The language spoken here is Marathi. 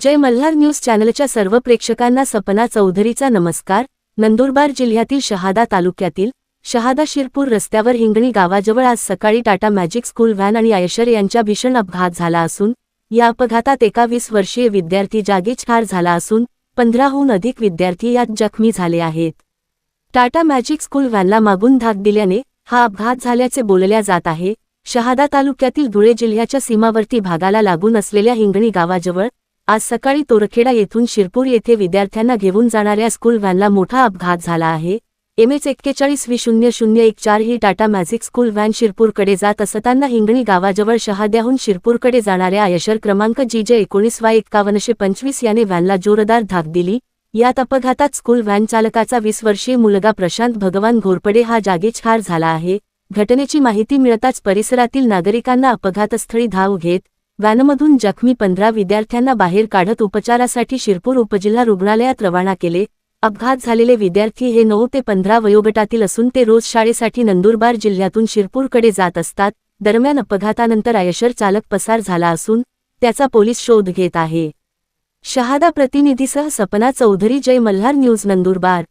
जय मल्हार न्यूज चॅनलच्या सर्व प्रेक्षकांना सपना चौधरीचा नमस्कार. नंदुरबार जिल्ह्यातील शहादा तालुक्यातील शहादा शिरपूर रस्त्यावर हिंगणी गावाजवळ आज सकाळी टाटा मॅजिक स्कूल व्हॅन आणि आयशर यांच्या भीषण अपघात झाला असून या अपघातात एका वीस वर्षीय विद्यार्थी जागीच ठार झाला असून पंधराहून अधिक विद्यार्थी यात जखमी झाले आहेत. टाटा मॅजिक स्कूल व्हॅनला मागून धाक दिल्याने हा अपघात झाल्याचे बोलल्या जात आहे. शहादा तालुक्यातील धुळे जिल्ह्याच्या सीमावर्ती भागाला लागून असलेल्या हिंगणी गावाजवळ आज सकाळी तोरखेडा येथून शिरपूर येथे विद्यार्थ्यांना घेऊन जाणाऱ्या स्कूल व्हॅनला मोठा अपघात झाला आहे. एम एच एक्केचाळीस वी शून्य शून्य एक चार ही टाटा मॅझिक स्कूल व्हॅन शिरपूरकडे जात असताना हिंगणी गावाजवळ शहाद्याहून शिरपूरकडे जाणाऱ्या आयशर क्रमांक जी जे एकोणीस वाय एक्कावन्नशे पंचवीस याने व्हॅनला जोरदार धाक दिली. यात अपघातात स्कूल व्हॅन चालकाचा वीस वर्षीय मुलगा प्रशांत भगवान घोरपडे हा जागी ठार झाला आहे. घटनेची माहिती मिळताच परिसरातील नागरिकांना अपघातस्थळी धाव घेत व्हॅनमधून जखमी पंधरा विद्यार्थ्यांना बाहेर काढत उपचारासाठी शिरपूर उपजिल्हा रुग्णालयात रवाना केले. अपघात झालेले विद्यार्थी हे नऊ ते पंधरा वयोगटातील असून ते रोज शाळेसाठी नंदुरबार जिल्ह्यातून शिरपूरकडे जात असतात. दरम्यान अपघातानंतर आयशर चालक पसार झाला असून त्याचा पोलीस शोध घेत आहे. शहादा प्रतिनिधीसह सपना चौधरी जय मल्हार न्यूज नंदुरबार.